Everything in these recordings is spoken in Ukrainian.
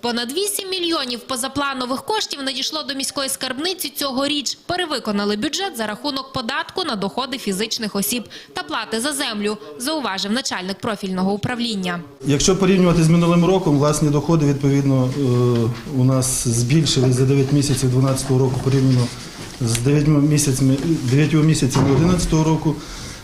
Понад 8 мільйонів позапланових коштів надійшло до міської скарбниці цьогоріч. Перевиконали бюджет за рахунок податку на доходи фізичних осіб та плати за землю, зауважив начальник профільного управління. Якщо порівнювати з минулим роком, власні доходи відповідно е, у нас збільшились за 9 місяців 2012 року порівняно з 9 місяцями 9 місяцями 2011 року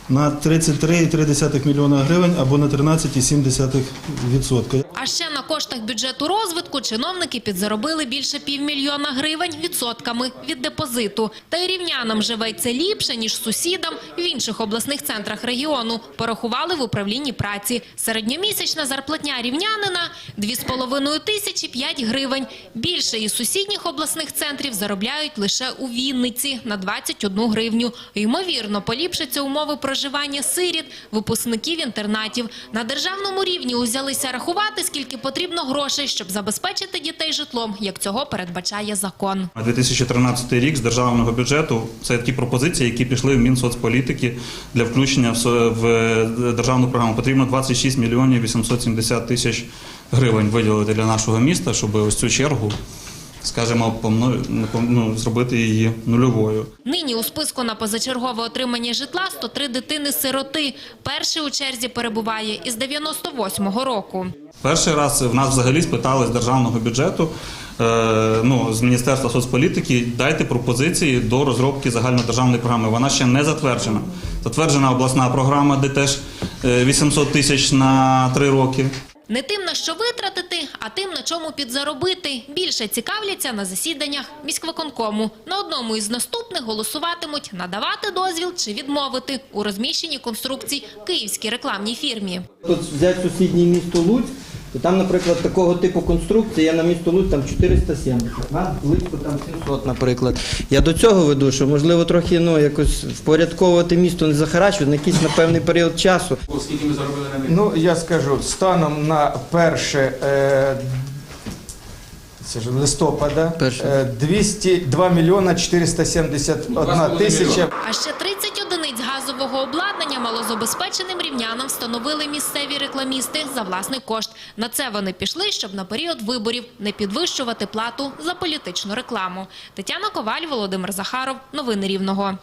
на 33,3 мільйона гривень або на 13,7%. А ще на коштах бюджету розвитку чиновники підзаробили більше півмільйона гривень відсотками від депозиту. Та й рівнянам живеться ліпше, ніж сусідам в інших обласних центрах регіону. Порахували в управлінні праці. Середньомісячна зарплатня рівнянина – 2,5 тисячі 5 гривень. Більше із сусідніх обласних центрів заробляють лише у Вінниці на 21 гривню. Ймовірно, поліпшаться умови проживання сиріт, випускників інтернатів. На державному рівні узялися рахувати, скільки потрібно грошей, щоб забезпечити дітей житлом, як цього передбачає закон. На 2013 рік з державного бюджету це ті пропозиції, які пішли в Мінсоцполітики для включення в в державну програму. Потрібно 26 мільйонів 870 тисяч гривень виділити для нашого міста, щоб ось цю чергу, скажімо, ну, зробити її нульовою. Нині у списку на позачергове отримання житла 103 дитини-сироти. Перший у черзі перебуває із 98-го року. Перший раз в нас взагалі спитали з державного бюджету, е, ну, з Міністерства соцполітики, дайте пропозиції до розробки загальнодержавної програми. Вона ще не затверджена. Затверджена обласна програма, де теж е, 800 тисяч на три роки. Не тим, на що витратити, а тим, на чому підзаробити. Більше цікавляться на засіданнях міськвиконкому. На одному із наступних голосуватимуть надавати дозвіл чи відмовити у розміщенні конструкцій київській рекламній фірмі. Тут взяти сусіднє місто Луцьк, то там, наприклад, такого типу конструкції, я на місто Луцьк там 470, на Луцьку там 700, наприклад. Я до цього веду, що можливо трохи ну, якось впорядковувати місто, не захарачувати на якийсь на певний період часу. Ну, я скажу, станом на перше е, це ж листопада Перше. е, 202 мільйона 471 тисяча. А ще 30 одиниць газового обладнання малозабезпеченим рівнянам встановили місцеві рекламісти за власний кошт. На це вони пішли, щоб на період виборів не підвищувати плату за політичну рекламу. Тетяна Коваль, Володимир Захаров. Новини Рівного.